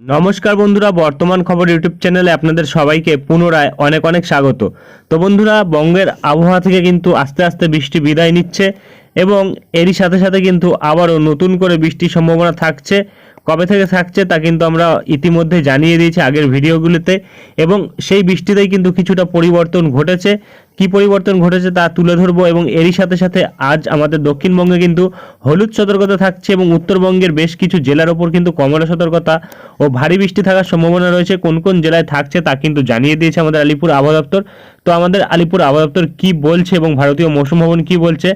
নমস্কার বন্ধুরা, বর্তমান খবর ইউটিউব চ্যানেলে আপনাদের সবাইকে পুনরায় অনেক অনেক স্বাগত। তো বন্ধুরা, বঙ্গের আবহাওয়া থেকে কিন্তু আস্তে আস্তে বৃষ্টি বিদায় নিচ্ছে এবং এরই সাথে সাথে কিন্তু আবারও নতুন করে বৃষ্টির সম্ভাবনা থাকছে। কবে থেকে থাকছে তা কিন্তু আমরা ইতিমধ্যে জানিয়ে দিয়েছি আগের ভিডিওগুলিতে এবং সেই বৃষ্টিতেই কিন্তু কিছুটা পরিবর্তন ঘটেছে। কি পরিবর্তন ঘটেছে তা তুলে ধরবো এবং এরই সাথে সাথে আজ আমাদের দক্ষিণবঙ্গে কিন্তু হলুদ সতর্কতা থাকছে এবং উত্তরবঙ্গের বেশ কিছু জেলার ওপর কিন্তু কমলা সতর্কতা ও ভারী বৃষ্টি থাকার সম্ভাবনা রয়েছে। কোন কোন জেলায় থাকছে তা কিন্তু জানিয়ে দিয়েছে আমাদের আলিপুর আবহাওয়া দপ্তর। তো আমাদের আলিপুর আবহাওয়া দপ্তর কি বলছে এবং ভারতীয় মৌসুম ভবন কি বলছে,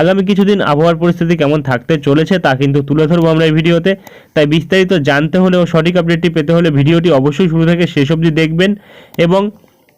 আগামী কিছুদিন আবহাওয়ার পরিস্থিতি কেমন থাকতে চলেছে তা কিন্তু তুলে ধরবো আমরা এই ভিডিওতে। তাই বিস্তারিত জানতে হলে ও সঠিক আপডেটটি পেতে হলে ভিডিওটি অবশ্যই শুরু থেকে শেষ অবধি দেখবেন এবং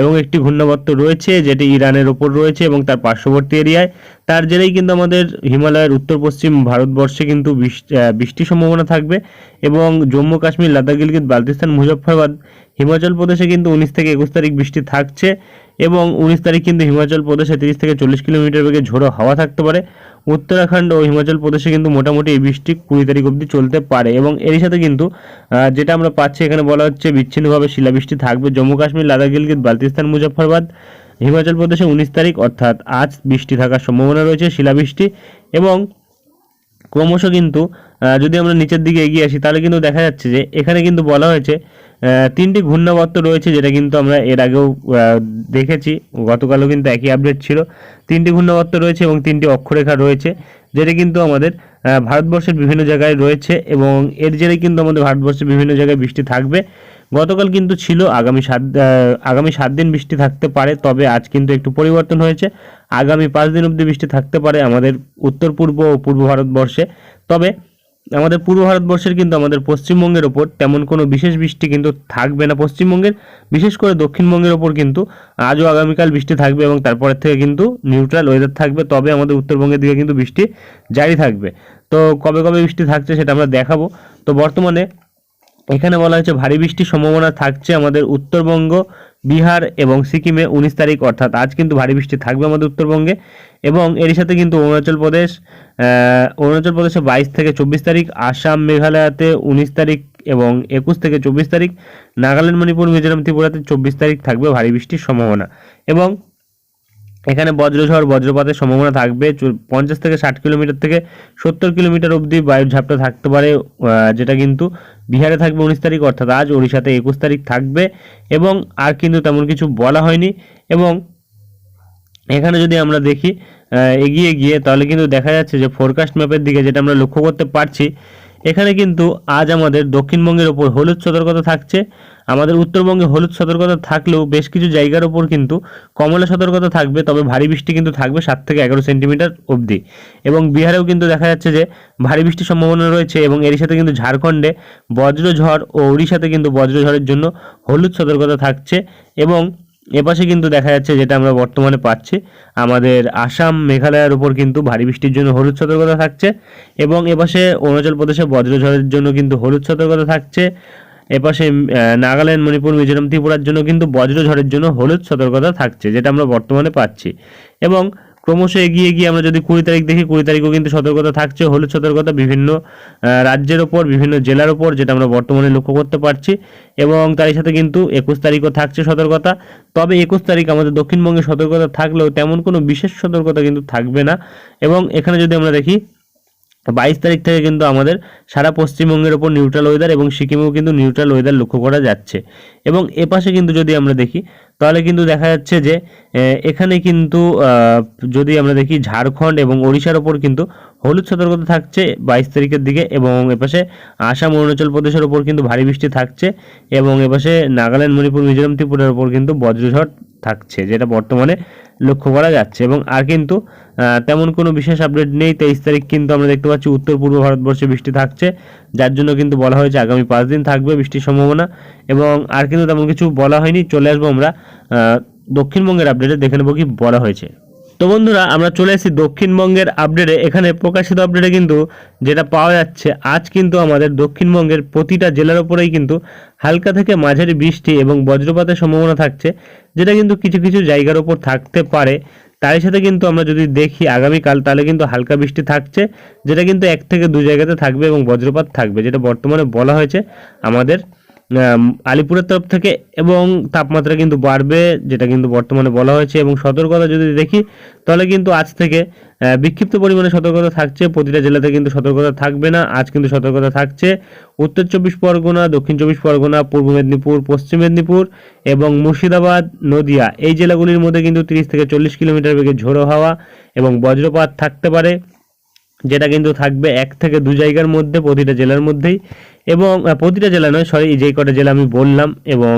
এবং একটি ঘূর্ণাবর্ত রয়েছে যেটি ইরানের ওপর রয়েছে এবং তার পার্শ্ববর্তী এরিয়ায়। তার জেরেই কিন্তু আমাদের হিমালয়ের উত্তর পশ্চিম ভারতবর্ষে কিন্তু বৃষ্টি বৃষ্টির সম্ভাবনা থাকবে এবং জম্মু কাশ্মীর লাদাখ গিলগিত বালতিস্তান, মুজফ্ফরবাদ, হিমাচল প্রদেশে কিন্তু উনিশ থেকে একুশ তারিখ বৃষ্টি থাকছে। এবং উনিশ তারিখ কিন্তু হিমাচল প্রদেশে তিরিশ থেকে চল্লিশ কিলোমিটার বেগে ঝোড়ো হাওয়া থাকতে পারে। উত্তরাখণ্ড ও হিমাচল প্রদেশে কিন্তু মোটামুটি এই বৃষ্টি কুড়ি তারিখ অবধি চলতে পারে এবং এরই সাথে কিন্তু যেটা আমরা পাচ্ছি এখানে বলা হচ্ছে বিচ্ছিন্নভাবে শিলাবৃষ্টি থাকবে। জম্মু কাশ্মীর, লাদাখ, গিলগিত, বালতিস্তান, মুজফ্ফরবাদ, হিমাচল প্রদেশে উনিশ তারিখ অর্থাৎ আজ বৃষ্টি থাকার সম্ভাবনা রয়েছে, শিলাবৃষ্টি এবং ক্রমশ কিন্তু যদি আমরা নিচের দিকে এগিয়ে আসি, তাহলে কিন্তু দেখা যাচ্ছে যে এখানে কিন্তু বলা হয়েছে তিনটি ঘূর্ণাবর্ত রয়েছে যেটা কিন্তু আমরা এর আগেও দেখেছি। গতকালও কিন্তু একই আপডেট ছিল। তিনটি ঘূর্ণাবর্ত রয়েছে এবং তিনটি অক্ষরেখা রয়েছে, যেটা কিন্তু আমাদের ভারতবর্ষের বিভিন্ন জায়গায় রয়েছে এবং এর জেরে কিন্তু আমাদের ভারতবর্ষের বিভিন্ন জায়গায় বৃষ্টি থাকবে। গতকাল কিন্তু ছিল, আগামী সাত আগামী সাত দিন বৃষ্টি থাকতে পারে, তবে আজ কিন্তু একটু পরিবর্তন হয়েছে। আগামী পাঁচ দিন অবধি বৃষ্টি থাকতে পারে আমাদের উত্তর পূর্ব ও পূর্ব ভারতবর্ষে। তবে আমাদের পূর্ব ভারতবর্ষের কিন্তু আমাদের পশ্চিমবঙ্গের ওপর তেমন কোনো বিশেষ বৃষ্টি কিন্তু থাকবে না। পশ্চিমবঙ্গের, বিশেষ করে দক্ষিণবঙ্গের ওপর কিন্তু আজও আগামীকাল বৃষ্টি থাকবে এবং তারপরের থেকে কিন্তু নিউট্রাল ওয়েদার থাকবে। তবে আমাদের উত্তরবঙ্গের দিকে কিন্তু বৃষ্টি জারি থাকবে। তো কবে কবে বৃষ্টি থাকছে সেটা আমরা দেখাবো। তো বর্তমানে এখানে বলা হয়েছে ভারী বৃষ্টির সম্ভাবনা থাকছে আমাদের উত্তরবঙ্গ বিহার এবং সিকিমে উনিশ তারিখ, অর্থাৎ আজ কিন্তু ভারী বৃষ্টি থাকবে আমাদের উত্তরবঙ্গে। এবং এর সাথে কিন্তু অরুণাচল প্রদেশ অরুণাচল প্রদেশে বাইশ থেকে চব্বিশ তারিখ, আসাম, মেঘালয়াতে উনিশ তারিখ এবং একুশ থেকে চব্বিশ তারিখ, নাগাল্যান্ড, মণিপুর, মিজোরাম, ত্রিপুরাতে চব্বিশ তারিখ থাকবে ভারী বৃষ্টির সম্ভাবনা। এবং এখানে বজ্রঝড়, বজ্রপাতের সম্ভাবনা থাকবে। পঞ্চাশ থেকে ষাট কিলোমিটার থেকে সত্তর কিলোমিটার অবধি বায়ুর ঝাপটা থাকতে পারে যেটা কিন্তু বিহারে থাকবে উনিশ তারিখ, অর্থাৎ আজ ওড়িশাতে একুশ তারিখ থাকবে। এবং আর কিন্তু তেমন কিছু বলা হয়নি। এবং এখানে যদি আমরা দেখি এগিয়ে গিয়ে, তাহলে কিন্তু দেখা যাচ্ছে যে ফোরকাস্ট ম্যাপের দিকে যেটা আমরা লক্ষ্য করতে পারছি এখানে কিন্তু আজ আমাদের দক্ষিণবঙ্গের ওপর হলুদ সতর্কতা থাকছে। আমাদের উত্তরবঙ্গে হলুদ সতর্কতা থাকলেও বেশ কিছু জায়গার ওপর কিন্তু কমলা সতর্কতা থাকবে, তবে ভারী বৃষ্টি কিন্তু থাকবে সাত থেকে এগারো সেন্টিমিটার অবধি। এবং বিহারেও কিন্তু দেখা যাচ্ছে যে ভারী বৃষ্টির সম্ভাবনা রয়েছে এবং এর সাথে কিন্তু ঝাড়খণ্ডে বজ্রঝড় ও উড়িষ্যাতে কিন্তু বজ্রঝড়ের জন্য হলুদ সতর্কতা থাকছে। এবং এপাশে কিন্তু দেখা যাচ্ছে যেটা আমরা বর্তমানে পাচ্ছি, আমাদের আসাম মেঘালয়ের উপর কিন্তু ভারী বৃষ্টির জন্য হলুদ সতর্কতা থাকছে এবং এপাশে অরুণাচল প্রদেশে বজ্রঝড়ের জন্য কিন্তু হলুদ সতর্কতা থাকছে। এপাশে নাগাল্যান্ড, মণিপুর, মিজোরাম, ত্রিপুরার জন্য কিন্তু বজ্রঝড়ের জন্য হলুদ সতর্কতা থাকছে, যেটা আমরা বর্তমানে পাচ্ছি। এবং ক্রমশ এগিয়ে গিয়ে আমরা যদি কুড়ি তারিখ দেখি, কুড়ি তারিখও কিন্তু সতর্কতা থাকছে। হলুদ সতর্কতা বিভিন্ন রাজ্যের ওপর, বিভিন্ন জেলার ওপর, যেটা আমরা বর্তমানে লক্ষ্য করতে পারছি। এবং তারই সাথে কিন্তু একুশ তারিখও থাকছে সতর্কতা। তবে একুশ তারিখ আমাদের দক্ষিণবঙ্গে সতর্কতা থাকলেও তেমন কোনো বিশেষ সতর্কতা কিন্তু থাকবে না। এবং এখানে যদি আমরা দেখি বাইশ তারিখ থেকে কিন্তু আমাদের সারা পশ্চিমবঙ্গের ওপর নিউট্রাল ওয়েদার এবং সিকিমেও কিন্তু নিউট্রাল ওয়েদার লক্ষ্য করা যাচ্ছে। এবং এপাশে কিন্তু যদি আমরা দেখি, তাহলে কিন্তু দেখা যাচ্ছে যে এখানে কিন্তু যদি আমরা দেখি ঝাড়খণ্ড এবং ওড়িশার ওপর কিন্তু হলুদ সতর্কতা থাকছে বাইশ তারিখের দিকে এবং এপাশে আসাম, অরুণাচল প্রদেশের ওপর কিন্তু ভারী বৃষ্টি থাকছে এবং এপাশে নাগাল্যান্ড, মণিপুর, মিজোরাম, ত্রিপুরার ওপর কিন্তু বজ্রঝড় থাকছে, যেটা বর্তমানে লক্ষ্য করা যাচ্ছে এবং আর কিন্তু তেমন কোনো বিশেষ আপডেট নেই। তেইশ তারিখ কিন্তু আমরা দেখতে পাচ্ছি উত্তর পূর্ব ভারতবর্ষে বৃষ্টি থাকছে, যার জন্য কিন্তু বলা হয়েছে আগামী পাঁচ দিন থাকবে বৃষ্টির সম্ভাবনা এবং আর কিন্তু তেমন কিছু বলা হয়নি। চলে আসব আমরা দক্ষিণবঙ্গের আপডেটে দেখে নেব কি বলা হয়েছে। তো বন্ধুরা আমরা চলে এসেছি দক্ষিণবঙ্গের আপডেটে এখানে প্রকাশিত আপডেটে কিন্তু যেটা পাওয়া যাচ্ছে আজ কিন্তু আমাদের দক্ষিণবঙ্গের প্রতিটা জেলার উপরেই কিন্তু হালকা থেকে মাঝারি বৃষ্টি এবং বজ্রপাতের সম্ভাবনা থাকছে যেটা কিন্তু কিছু কিছু জায়গার উপর থাকতে পারে। তারই সাথে কিন্তু আমরা যদি দেখি আগামীকাল তাহলে কিন্তু হালকা বৃষ্টি থাকছে যেটা কিন্তু এক থেকে দু জায়গাতে থাকবে এবং বজ্রপাত থাকবে যেটা বর্তমানে বলা হয়েছে আমাদের আম, আলিপুরের তরফ থেকে এবং তাপমাত্রা কিন্তু বাড়বে, যেটা কিন্তু বর্তমানে বলা হয়েছে এবং সতর্কতা যদি দেখি, তাহলে কিন্তু আজ থেকে বিক্ষিপ্ত পরিমাণে সতর্কতা থাকছে, প্রতিটা জেলাতে কিন্তু সতর্কতা থাকবে না, আজ কিন্তু সতর্কতা থাকছে। উত্তর চব্বিশ পরগনা, দক্ষিণ চব্বিশ পরগনা, পূর্ব মেদিনীপুর, পশ্চিম মেদিনীপুর এবং মুর্শিদাবাদ, নদিয়া, এই জেলাগুলির মধ্যে কিন্তু তিরিশ থেকে চল্লিশ কিলোমিটার বেগে ঝোড়ো হাওয়া এবং বজ্রপাত থাকতে পারে, যেটা কিন্তু থাকবে এক থেকে দু জায়গার মধ্যে, প্রতিটা জেলার মধ্যেই। এবং প্রতিটা জেলা নয়, সরি যেই কটা জেলা আমি বললাম এবং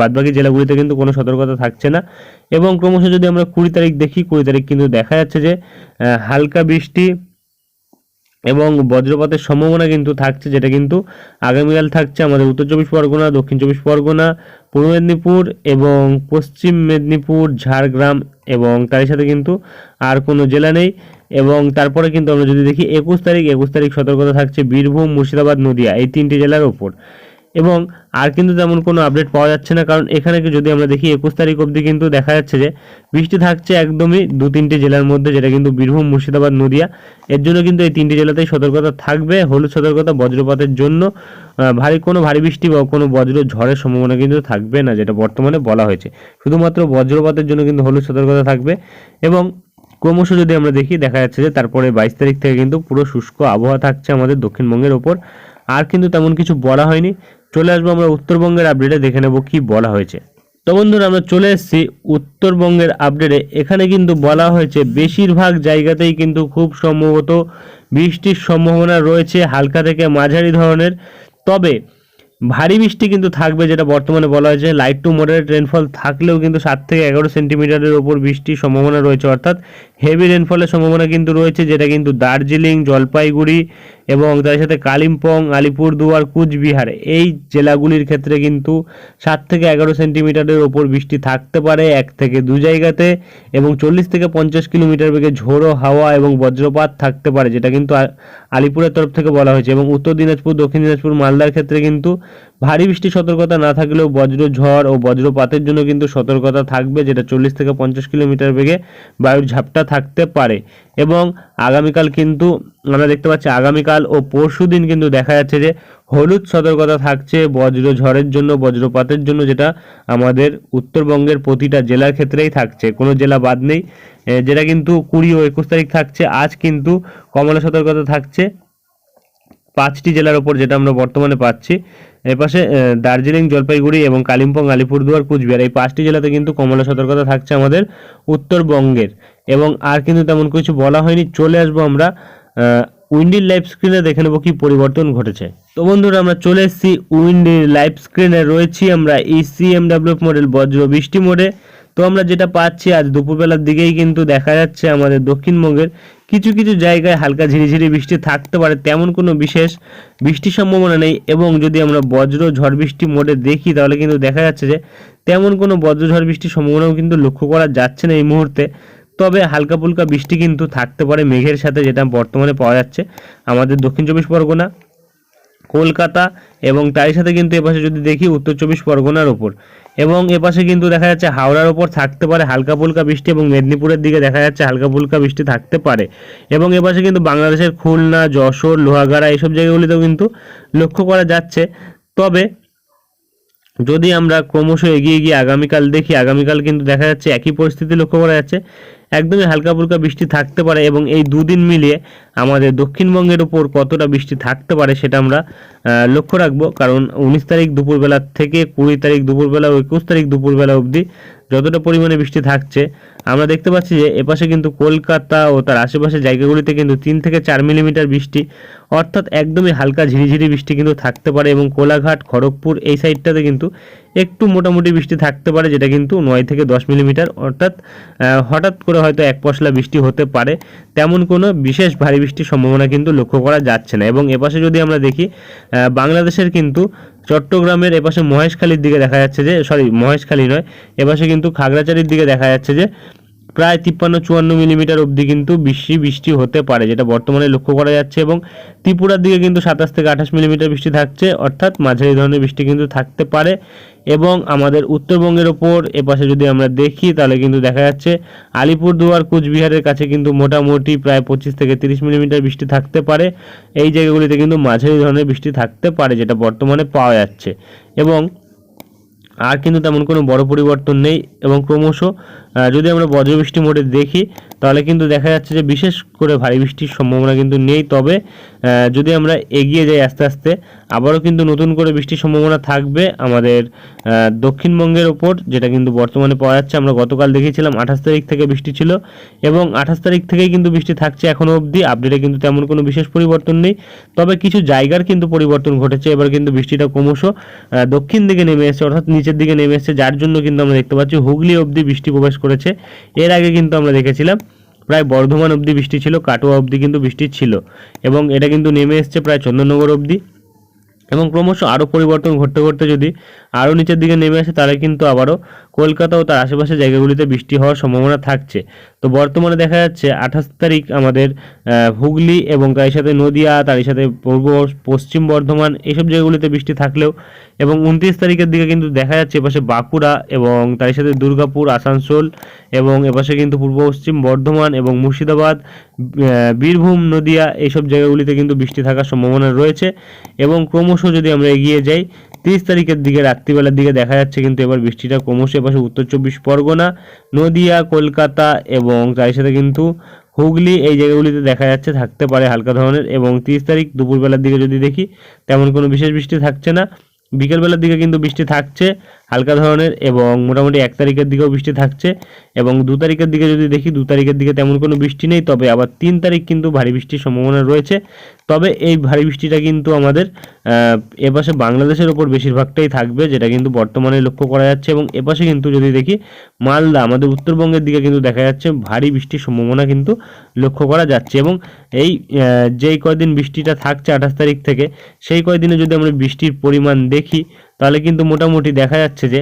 বাদবাকি জেলাগুলিতে কিন্তু কোনো সতর্কতা থাকছে না। এবং ক্রমশ যদি আমরা কুড়ি তারিখ দেখি, কুড়ি তারিখ কিন্তু দেখা যাচ্ছে যে হালকা বৃষ্টি এবং বজ্রপাতের সম্ভাবনা কিন্তু থাকছে, যেটা কিন্তু আগামীকাল থাকছে আমাদের উত্তর চব্বিশ পরগনা, দক্ষিণ চব্বিশ পরগনা, পূর্ব মেদিনীপুর এবং পশ্চিম মেদিনীপুর, ঝাড়গ্রাম এবং তার সাথে কিন্তু আর কোনো জেলা নেই। এবং তারপরে কিন্তু আমরা যদি দেখি একুশ তারিখ একুশ তারিখ সতর্কতা থাকছে বীরভূম, মুর্শিদাবাদ, নদিয়া, এই তিনটি জেলার ওপর। এবং আর কিন্তু তেমন কোনো আপডেট পাওয়া যাচ্ছে না, কারণ এখানে যদি আমরা দেখি একুশ তারিখ অবধি কিন্তু দেখা যাচ্ছে যে বৃষ্টি থাকছে একদমই দু তিনটি জেলার মধ্যে, যেটা কিন্তু বীরভূম, মুর্শিদাবাদ, নদিয়া। এর জন্য কিন্তু এই তিনটি জেলাতেই সতর্কতা থাকবে, হলুদ সতর্কতা বজ্রপাতের জন্য। ভারী কোনো ভারী বৃষ্টি বা কোনো বজ্র ঝড়ের সম্ভাবনা কিন্তু থাকবে না, যেটা বর্তমানে বলা হয়েছে। শুধুমাত্র বজ্রপাতের জন্য কিন্তু হলুদ সতর্কতা থাকবে এবং ক্রমশ যদি আমরা দেখি, দেখা যাচ্ছে যে তারপরে বাইশ তারিখ থেকে কিন্তু পুরো শুষ্ক আবহাওয়া থাকছে আমাদের দক্ষিণবঙ্গের ওপর। আর কিন্তু তেমন কিছু বলা হয়নি। চলে আসব আমরা উত্তরবঙ্গের আপডেটে দেখে নেব কি বলা হয়েছে। তো বন্ধুরা, আমরা চলে এসেছি উত্তরবঙ্গের আপডেটে এখানে কিন্তু বলা হয়েছে, বেশিরভাগ জায়গাতেই কিন্তু খুব সম্ভবত বৃষ্টির সম্ভাবনা রয়েছে হালকা থেকে মাঝারি ধরনের। তবে ভারী বৃষ্টি কিন্তু থাকবে, যেটা বর্তমানে বলা হয়েছে লাইট টু মডারেট রেনফল থাকলেও কিন্তু সাত থেকে এগারো সেন্টিমিটারের ওপর বৃষ্টির সম্ভাবনা রয়েছে। অর্থাৎ হেভি রেনফলের সম্ভাবনা কিন্তু রয়েছে, যেটা কিন্তু দার্জিলিং, জলপাইগুড়ি এবং তার সাথে কালিম্পং, আলিপুরদুয়ার, কুচবিহার এই জেলাগুলির ক্ষেত্রে কিন্তু সাত থেকে এগারো সেন্টিমিটারের ওপর বৃষ্টি থাকতে পারে এক থেকে দু জায়গাতে এবং চল্লিশ থেকে পঞ্চাশ কিলোমিটার বেগে ঝোড়ো হাওয়া এবং বজ্রপাত থাকতে পারে, যেটা কিন্তু আলিপুরের তরফ থেকে বলা হয়েছে এবং উত্তর দিনাজপুর, দক্ষিণ দিনাজপুর, মালদার ক্ষেত্রে কিন্তু ভারী বৃষ্টির সতর্কতা না থাকলেও বজ্র ঝড় ও বজ্রপাতের জন্য কিন্তু সতর্কতা থাকবে, যেটা চল্লিশ থেকে পঞ্চাশ কিলোমিটার বেগে বায়ুর ঝাপটা থাকতে পারে। এবং আগামীকাল কিন্তু আমরা দেখতে পাচ্ছি, আগামীকাল ও পরশু দিন কিন্তু দেখা যাচ্ছে যে হলুদ সতর্কতা থাকছে বজ্র ঝড়ের জন্য, বজ্রপাতের জন্য, যেটা আমাদের উত্তরবঙ্গের প্রতিটা জেলার ক্ষেত্রেই থাকছে। কোনো জেলা বাদ নেই যেটা কিন্তু কুড়ি ও একুশ তারিখ থাকছে। আজ কিন্তু কমলা সতর্কতা থাকছে। পাঁচটি জেলার ওপর যেটা আমরা বর্তমানে পাচ্ছি এপাশে দার্জিলিং, জলপাইগুড়ি এবং কালিম্পং, আলিপুরদুয়ার, কুচবিহার, এই পাঁচটি জেলাতে কিন্তু কমলা সতর্কতা থাকছে আমাদের উত্তরবঙ্গের। এবং আর কিন্তু তেমন কিছু বলা হয়নি। চলে আসব আমরা উইন্ডির লাইভ স্ক্রিনে দেখে নেব কি পরিবর্তন ঘটেছে। তো বন্ধুরা, আমরা চলে এসেছি উইন্ডির লাইভ স্ক্রিনে। রয়েছি আমরা E ইসিএমডাব্লিউ মডেল বজ্র বৃষ্টি মোডে তো আমরা যেটা পাচ্ছি আজ দুপুরবেলার দিকেই কিন্তু দেখা যাচ্ছে আমাদের দক্ষিণবঙ্গের কিছু কিছু জায়গায় হালকা ঝিরিঝিরি বৃষ্টি থাকতে পারে, তেমন কোনো বিশেষ বৃষ্টির সম্ভাবনা নেই এবং যদি আমরা বজ্র ঝড় বৃষ্টি মোডে দেখি, তাহলে কিন্তু দেখা যাচ্ছে যে তেমন কোনো বজ্র ঝড় বৃষ্টির সম্ভাবনাও কিন্তু লক্ষ্য করা যাচ্ছে না এই মুহূর্তে। তবে হালকা ফুলকা বৃষ্টি কিন্তু থাকতে পারে মেঘের সাথে, যেটা বর্তমানে পাওয়া যাচ্ছে আমাদের দক্ষিণ চব্বিশ পরগনা। কলকাতা এবং তারই সাথে কিন্তু এপাশে যদি দেখি উত্তর চব্বিশ পরগনার ওপর। এবং এপাশে কিন্তু দেখা যাচ্ছে হাওড়ার ওপর থাকতে পারে হালকা ফুলকা বৃষ্টি এবং মেদিনীপুরের দিকে দেখা যাচ্ছে হালকা ফুলকা বৃষ্টি থাকতে পারে। এবং এপাশে কিন্তু বাংলাদেশের খুলনা, যশোর, লোহাগাড়া এইসব জায়গাগুলিতেও কিন্তু লক্ষ্য করা যাচ্ছে। তবে যদি আমরা ক্রমশ এগিয়ে গিয়ে আগামীকাল দেখি, আগামীকাল কিন্তু দেখা যাচ্ছে একই পরিস্থিতি লক্ষ্য করা যাচ্ছে। একদমই হালকা ফুলকা বৃষ্টি থাকতে পারে এবং এই দুদিন মিলিয়ে আমাদের দক্ষিণবঙ্গের ওপর কতটা বৃষ্টি থাকতে পারে সেটা আমরা লক্ষ্য রাখব। কারণ উনিশ তারিখ দুপুরবেলা থেকে কুড়ি তারিখ দুপুরবেলা ও একুশ তারিখ দুপুরবেলা অবধি যতটা পরিমাণে বৃষ্টি থাকছে আমরা দেখতে পাচ্ছি যে এপাশে কিন্তু কলকাতা ও তার আশেপাশের জায়গাগুলিতে কিন্তু তিন থেকে চার মিলিমিটার বৃষ্টি, অর্থাৎ একদমই হালকা ঝিরিঝিরি বৃষ্টি কিন্তু থাকতে পারে এবং কোলাঘাট, খড়গপুর এই সাইডটাতে কিন্তু একটু মোটামুটি বৃষ্টি থাকতে পারে, যেটা কিন্তু নয় থেকে দশ মিলিমিটার, অর্থাৎ হঠাৎ করে হয়তো এক পশলা বৃষ্টি হতে পারে। তেমন কোনো বিশেষ ভারী বৃষ্টির সম্ভাবনা কিন্তু লক্ষ্য করা যাচ্ছে না। এবং এপাশে যদি আমরা দেখি বাংলাদেশের কিন্তু চট্টগ্রামের এপাশে মহেশখালীর দিকে দেখা যাচ্ছে যে সরি মহেশখালী নয়, এপাশে কিন্তু খাগড়াছড়ির দিকে দেখা যাচ্ছে যে প্রায় তিপ্পান্ন, চুয়ান্ন মিলিমিটার অবধি কিন্তু বৃষ্টি বৃষ্টি হতে পারে, যেটা বর্তমানে লক্ষ্য করা যাচ্ছে এবং ত্রিপুরার দিকে কিন্তু সাতাশ থেকে আঠাশ মিলিমিটার বৃষ্টি থাকছে, অর্থাৎ মাঝারি ধরনের বৃষ্টি কিন্তু থাকতে পারে এবং আমাদের উত্তরবঙ্গের ওপর, এপাশে যদি আমরা দেখি, তাহলে কিন্তু দেখা যাচ্ছে আলিপুরদুয়ার, কুচবিহারের কাছে কিন্তু মোটামুটি প্রায় পঁচিশ থেকে তিরিশ মিলিমিটার বৃষ্টি থাকতে পারে, এই জায়গাগুলিতে কিন্তু মাঝারি ধরনের বৃষ্টি থাকতে পারে, যেটা বর্তমানে পাওয়া যাচ্ছে এবং আর কিন্তু তেমন কোনো বড় পরিবর্তন নেই এবং ক্রমশ যদি আমরা বজ্রবৃষ্টি মোটে দেখি, তাহলে কিন্তু দেখা যাচ্ছে যে বিশেষ করে ভারী বৃষ্টির সম্ভাবনা কিন্তু নেই। তবে যদি আমরা এগিয়ে যাই আস্তে আস্তে আবারও কিন্তু নতুন করে বৃষ্টির সম্ভাবনা থাকবে আমাদের দক্ষিণবঙ্গের ওপর, যেটা কিন্তু বর্তমানে পাওয়া যাচ্ছে। আমরা গতকাল দেখিয়েছিলাম আঠাশ তারিখ থেকে বৃষ্টি ছিল এবং আঠাশ তারিখ থেকেই কিন্তু বৃষ্টি থাকছে এখনও অবধি। আপডেটে কিন্তু তেমন কোনো বিশেষ পরিবর্তন নেই। তবে কিছু জায়গার কিন্তু পরিবর্তন ঘটেছে। এবার কিন্তু বৃষ্টিটা ক্রমশ দক্ষিণ দিকে নেমে এসেছে, অর্থাৎ নিচের দিকে নেমে এসেছে, যার জন্য কিন্তু আমরা দেখতে পাচ্ছি হুগলি অবধি বৃষ্টি প্রবেশ করেছে। এর আগে কিন্তু আমরা দেখেছিলাম প্রায় বর্ধমান অবধি বৃষ্টি ছিল, কাটোয়া অবধি কিন্তু বৃষ্টি ছিল এবং এটা কিন্তু নেমে এসছে প্রায় চন্দননগর অবধি। এবং ক্রমশ আরও পরিবর্তন ঘটতে ঘটতে যদি আরও নিচের দিকে নেমে আসে, তাহলে কিন্তু আবারও কলকাতা ও তার আশেপাশের জায়গাগুলিতে বৃষ্টি হওয়ার সম্ভাবনা থাকছে। তো বর্তমানে দেখা যাচ্ছে আঠাশ তারিখ আমাদের হুগলি এবং তার সাথে নদিয়া, তার সাথে পূর্ব পশ্চিম বর্ধমান এইসব জায়গাগুলিতে বৃষ্টি থাকলেও এবং উনত্রিশ তারিখের দিকে কিন্তু দেখা যাচ্ছে এপাশে বাঁকুড়া এবং তার সাথে দুর্গাপুর, আসানসোল এবং এপাশে কিন্তু পূর্ব পশ্চিম বর্ধমান এবং মুর্শিদাবাদ বীরভূম, নদিয়া এইসব জায়গাগুলিতে কিন্তু বৃষ্টি থাকার সম্ভাবনা রয়েছে এবং ক্রমশ যদি আমরা এগিয়ে যাই, তিরিশ তারিখের দিকে রাত্রিবেলার দিকে দেখা যাচ্ছে কিন্তু এবার বৃষ্টিটা ক্রমশ এপাশে উত্তর চব্বিশ পরগনা, নদিয়া, কলকাতা এবং তার সাথে কিন্তু হুগলি এই জায়গাগুলিতে দেখা যাচ্ছে থাকতে পারে হালকা ধরনের এবং তিরিশ তারিখ দুপুরবেলার দিকে যদি দেখি তেমন কোনো বিশেষ বৃষ্টি থাকছে না। বিকেলবেলার দিকে কিন্তু বৃষ্টি থাকছে হালকা ধরনের এবং মোটামুটি এক তারিখের দিকেও বৃষ্টি থাকছে এবং দু তারিখের দিকে যদি দেখি দু তারিখের দিকে তেমন কোনো বৃষ্টি নেই, তবে আবার তিন তারিখ কিন্তু ভারী বৃষ্টির সম্ভাবনা রয়েছে। তবে এই ভারী বৃষ্টিটা কিন্তু আমাদের এপাশে বাংলাদেশের ওপর বেশিরভাগটাই থাকবে, যেটা কিন্তু বর্তমানে লক্ষ্য করা যাচ্ছে এবং এপাশে কিন্তু যদি দেখি মালদা, আমাদের উত্তরবঙ্গের দিকে কিন্তু দেখা যাচ্ছে ভারী বৃষ্টির সম্ভাবনা কিন্তু লক্ষ্য করা যাচ্ছে এবং এই যেই কয়দিন বৃষ্টিটা থাকছে আঠাশ তারিখ থেকে, সেই কয়দিনে যদি আমরা বৃষ্টির পরিমাণ দেখি, তাহলে কিন্তু মোটামুটি দেখা যাচ্ছে যে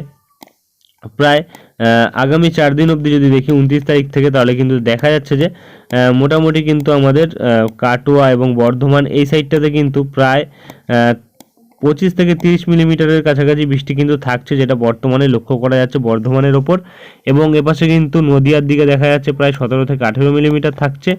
প্রায় আগামী চার দিন অবধি যদি দেখি উনত্রিশ তারিখ থেকে, তাহলে কিন্তু দেখা যাচ্ছে যে মোটামুটি কিন্তু আমাদের কাটোয়া এবং বর্ধমান এই সাইডটাতে কিন্তু প্রায় পঁচিশ থেকে তিরিশ মিলিমিটারের কাছাকাছি বৃষ্টি কিন্তু থাকছে, যেটা বর্তমানে লক্ষ্য করা যাচ্ছে বর্ধমানের ওপর। এবং এপাশে কিন্তু নদিয়ার দিকে দেখা যাচ্ছে প্রায় সতেরো থেকে আঠেরো মিলিমিটার থাকছে।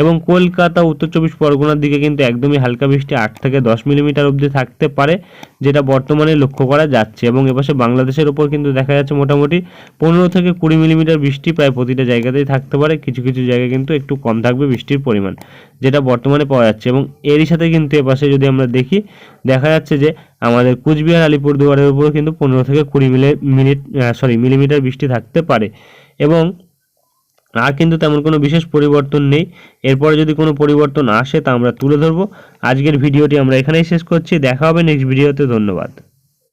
এবং কলকাতা, উত্তর চব্বিশ পরগনার দিকে কিন্তু একদমই হালকা বৃষ্টি আট থেকে দশ মিলিমিটার অবধি থাকতে পারে। যেটা বর্তমানে লক্ষ্য করা যাচ্ছে এবং এপাশে বাংলাদেশের ওপর কিন্তু দেখা যাচ্ছে মোটামুটি পনেরো থেকে কুড়ি মিলিমিটার বৃষ্টি প্রায় প্রতিটা জায়গাতেই থাকতে পারে। কিছু কিছু জায়গায় কিন্তু একটু কম থাকবে বৃষ্টির পরিমাণ, যেটা বর্তমানে পাওয়া যাচ্ছে এবং এরই সাথে কিন্তু এপাশে যদি আমরা দেখি, দেখা যাচ্ছে যে আমাদের কুচবিহার, আলিপুরদুয়ারের উপরও কিন্তু পনেরো থেকে কুড়ি মিলি, মিনিট সরি মিলিমিটার বৃষ্টি থাকতে পারে এবং আর কিন্তু তেমন কোনো বিশেষ পরিবর্তন নেই। এরপরে যদি কোনো পরিবর্তন আসে তা আমরা তুলে ধরবো। আজকের ভিডিওটি আমরা এখানেই শেষ করছি। দেখা হবে নেক্সট ভিডিওতে ধন্যবাদ।